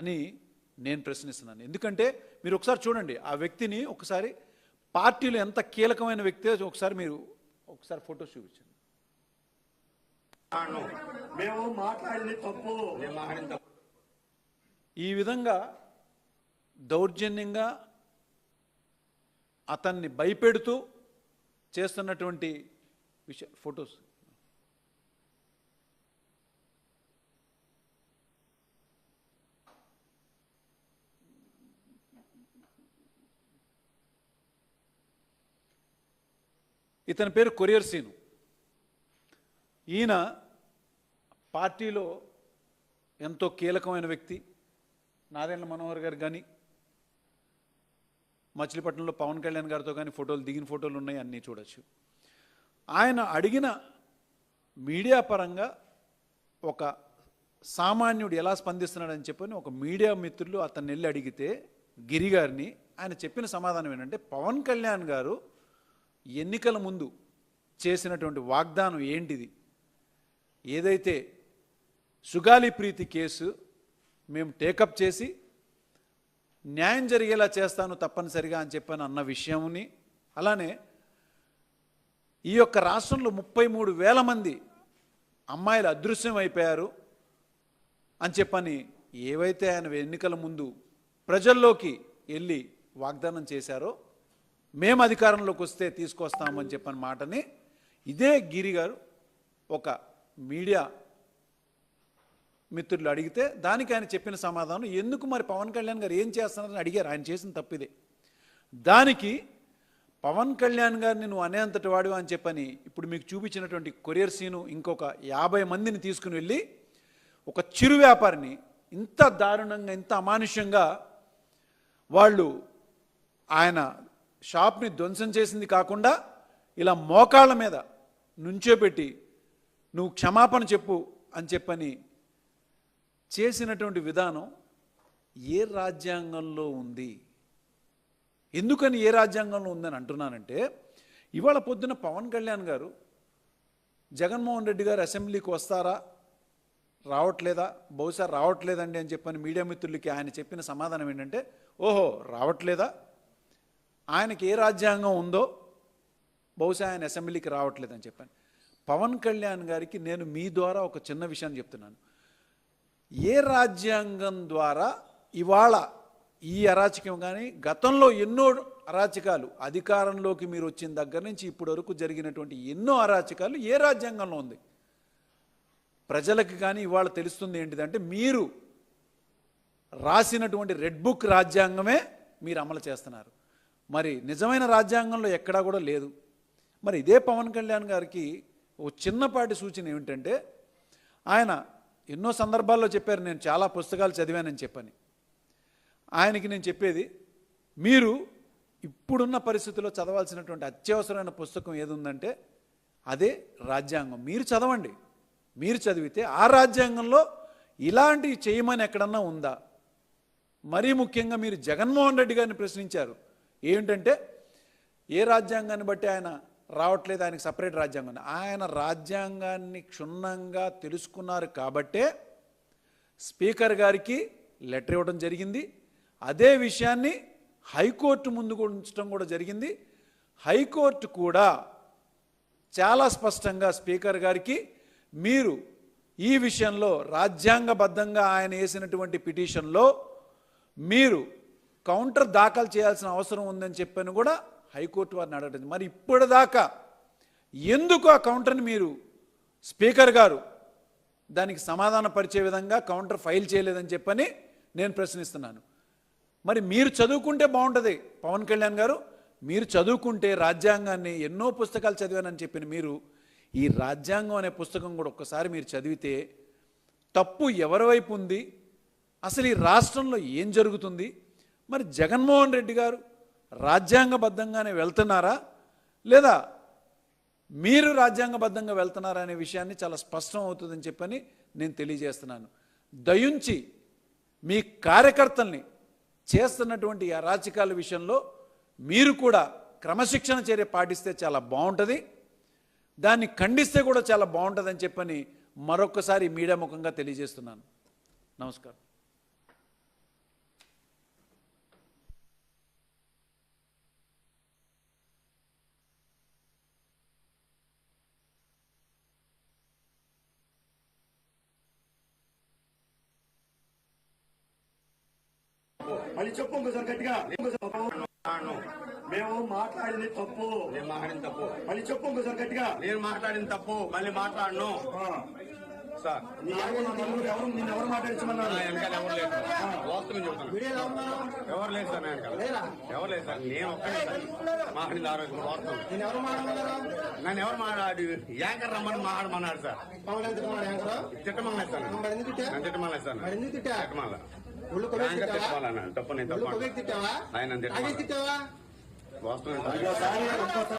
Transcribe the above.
అని నేను ప్రశ్నిస్తున్నాను. ఎందుకంటే మీరు ఒకసారి చూడండి ఆ వ్యక్తిని ఒకసారి పార్టీలో ఎంత కీలకమైన వ్యక్తి ఒకసారి మీరు ఒకసారి ఫోటోస్ చూపించండి. మేము మాట్లాడింది తప్పు. ఈ విధంగా దౌర్జన్యంగా అతన్ని భయపెడుతూ చేస్తున్నటువంటి విషయ ఫొటోస్. ఇతని పేరు కొరియర్ సీను. ఈయన పార్టీలో ఎంతో కీలకమైన వ్యక్తి నారాయణ మనోహర్ గారు కానీ మచిలీపట్నంలో పవన్ కళ్యాణ్ గారితో కానీ ఫోటోలు దిగిన ఫోటోలు ఉన్నాయి అన్నీ చూడొచ్చు. ఆయన అడిగిన మీడియా పరంగా ఒక సామాన్యుడు ఎలా స్పందిస్తున్నాడని చెప్పని ఒక మీడియా మిత్రులు అతన్ని వెళ్ళి అడిగితే గిరి గారిని ఆయన చెప్పిన సమాధానం ఏంటంటే పవన్ కళ్యాణ్ గారు ఎన్నికల ముందు చేసినటువంటి వాగ్దానం ఏంటిది? ఏదైతే సుగాలి ప్రీతి కేసు మేము టేకప్ చేసి న్యాయం జరిగేలా చేస్తాను తప్పనిసరిగా అని చెప్పాను అన్న విషయంని అలానే ఈ యొక్క రాష్ట్రంలో ముప్పై మూడు వేల మంది అమ్మాయిలు అదృశ్యం అయిపోయారు అని చెప్పని ఏవైతే ఆయన ఎన్నికల ముందు ప్రజల్లోకి వెళ్ళి వాగ్దానం చేశారో మేము అధికారంలోకి వస్తే తీసుకొస్తామని చెప్పిన మాటని ఇదే గిరి గారు ఒక మీడియా మిత్రులు అడిగితే దానికి ఆయన చెప్పిన సమాధానం ఎందుకు మరి పవన్ కళ్యాణ్ గారు ఏం చేస్తున్నారని అడిగారు. ఆయన చేసిన తప్పిదే. దానికి పవన్ కళ్యాణ్ గారిని నువ్వు అనేంతటి వాడు అని చెప్పని ఇప్పుడు మీకు చూపించినటువంటి కొరియర్ సీను ఇంకొక యాభై మందిని తీసుకుని వెళ్ళి ఒక చిరు వ్యాపారిని ఇంత దారుణంగా ఇంత అమానుష్యంగా వాళ్ళు ఆయన షాప్ని ధ్వంసం చేసింది కాకుండా ఇలా మోకాళ్ళ మీద నుంచోబెట్టి నువ్వు క్షమాపణ చెప్పు అని చెప్పని చేసినటువంటి విధానం ఏ రాజ్యాంగంలో ఉంది? ఎందుకని ఏ రాజ్యాంగంలో ఉందని అంటున్నానంటే ఇవాళ పొద్దున పవన్ కళ్యాణ్ గారు జగన్మోహన్ రెడ్డి గారు అసెంబ్లీకి వస్తారా? రావట్లేదా? బహుశా రావట్లేదండి అని చెప్పని మీడియా మిత్రులకి ఆయన చెప్పిన సమాధానం ఏంటంటే ఓహో రావట్లేదా? ఆయనకి ఏ రాజ్యాంగం ఉందో బహుశా ఆయన అసెంబ్లీకి రావట్లేదని చెప్పాను. పవన్ కళ్యాణ్ గారికి నేను మీ ద్వారా ఒక చిన్న విషయాన్ని చెప్తున్నాను. ఏ రాజ్యాంగం ద్వారా ఇవాళ ఈ అరాచకం కానీ గతంలో ఎన్నో అరాచకాలు అధికారంలోకి మీరు వచ్చిన దగ్గర నుంచి ఇప్పటి వరకు జరిగినటువంటి ఎన్నో అరాచకాలు ఏ రాజ్యాంగంలో ఉంది? ప్రజలకు కానీ ఇవాళ తెలుస్తుంది ఏంటిదంటే మీరు రాసినటువంటి రెడ్ బుక్ రాజ్యాంగమే మీరు అమలు చేస్తున్నారు. మరి నిజమైన రాజ్యాంగంలో ఎక్కడా కూడా లేదు. మరి ఇదే పవన్ కళ్యాణ్ గారికి ఓ చిన్నపాటి సూచన ఏమిటంటే ఆయన ఎన్నో సందర్భాల్లో చెప్పారు నేను చాలా పుస్తకాలు చదివానని చెప్పని. ఆయనకి నేను చెప్పేది మీరు ఇప్పుడున్న పరిస్థితుల్లో చదవాల్సినటువంటి అత్యవసరమైన పుస్తకం ఏది ఉందంటే అదే రాజ్యాంగం. మీరు చదవండి. మీరు చదివితే ఆ రాజ్యాంగంలో ఇలాంటివి చేయమని ఎక్కడన్నా ఉందా? మరీ ముఖ్యంగా మీరు జగన్మోహన్ రెడ్డి గారిని ప్రశ్నించారు. ఏమిటంటే ఏ రాజ్యాంగాన్ని బట్టి ఆయన రావట్లేదు ఆయనకు సపరేట్ రాజ్యాంగం ఆయన రాజ్యాంగాన్ని క్షుణ్ణంగా తెలుసుకున్నారు కాబట్టే స్పీకర్ గారికి లెటర్ ఇవ్వడం జరిగింది. అదే విషయాన్ని హైకోర్టు ముందు ఉంచడం కూడా జరిగింది. హైకోర్టు కూడా చాలా స్పష్టంగా స్పీకర్ గారికి మీరు ఈ విషయంలో రాజ్యాంగబద్ధంగా ఆయన వేసినటువంటి పిటిషన్లో మీరు కౌంటర్ దాఖలు చేయాల్సిన అవసరం ఉందని చెప్పని కూడా హైకోర్టు వారిని అడగడం మరి ఇప్పటిదాకా ఎందుకు ఆ కౌంటర్ని మీరు స్పీకర్ గారు దానికి సమాధాన పరిచే విధంగా కౌంటర్ ఫైల్ చేయలేదని చెప్పని నేను ప్రశ్నిస్తున్నాను. మరి మీరు చదువుకుంటే బాగుంటుంది పవన్ కళ్యాణ్ గారు. మీరు చదువుకుంటే రాజ్యాంగాన్ని ఎన్నో పుస్తకాలు చదివానని చెప్పిన మీరు ఈ రాజ్యాంగం అనే పుస్తకం కూడా ఒక్కసారి మీరు చదివితే తప్పు ఎవరి వైపు ఉంది? అసలు ఈ రాష్ట్రంలో ఏం జరుగుతుంది? మరి జగన్మోహన్ రెడ్డి గారు రాజ్యాంగబద్ధంగానే వెళ్తున్నారా? లేదా మీరు రాజ్యాంగబద్ధంగా వెళ్తున్నారా అనే విషయాన్ని చాలా స్పష్టం అవుతుందని చెప్పని నేను తెలియజేస్తున్నాను. దయుంచి మీ కార్యకర్తల్ని చేస్తున్నటువంటి అరాచకాల విషయంలో మీరు కూడా క్రమశిక్షణ చర్య పాటిస్తే చాలా బాగుంటుంది. దాన్ని ఖండిస్తే కూడా చాలా బాగుంటుందని చెప్పని మరొకసారి మీడియా ముఖంగా తెలియజేస్తున్నాను. నమస్కారం. మళ్ళీ చెప్పు ఇంకోసారి గట్టిగా. మేము మాట్లాడింది తప్పు. నేను మాట్లాడిన తప్పు. మళ్ళీ చెప్పు ఇంకోసారి గట్టిగా. నేను మాట్లాడిన తప్పు. మళ్ళీ మాట్లాడను. సార్. నీ ఎవరు ఎవరు నిన్ను ఎవరు మాట్లాడించమన్నారు? నా వెనకాల ఎవరు లేదు వాస్తవం ఎవరు లేదు సార్ ఎవరు లేదు సార్. నేను ఒక్కడే సార్. మాట్లాడింది ఆ రోజు వాస్తవం. నన్ను ఎవరు మాట్లాడి యాంకర్ రమ్మని మాట్లాడమన్నాడు సార్. తిట్టమలేదు సార్. మరి ఎందుకు తిట్టా? నన్ను తిట్టమలేదు సార్. మరి ఎందుకు తిట్టా? తిట్టమల్ల ఆయన తిట్టావా? వాస్తవం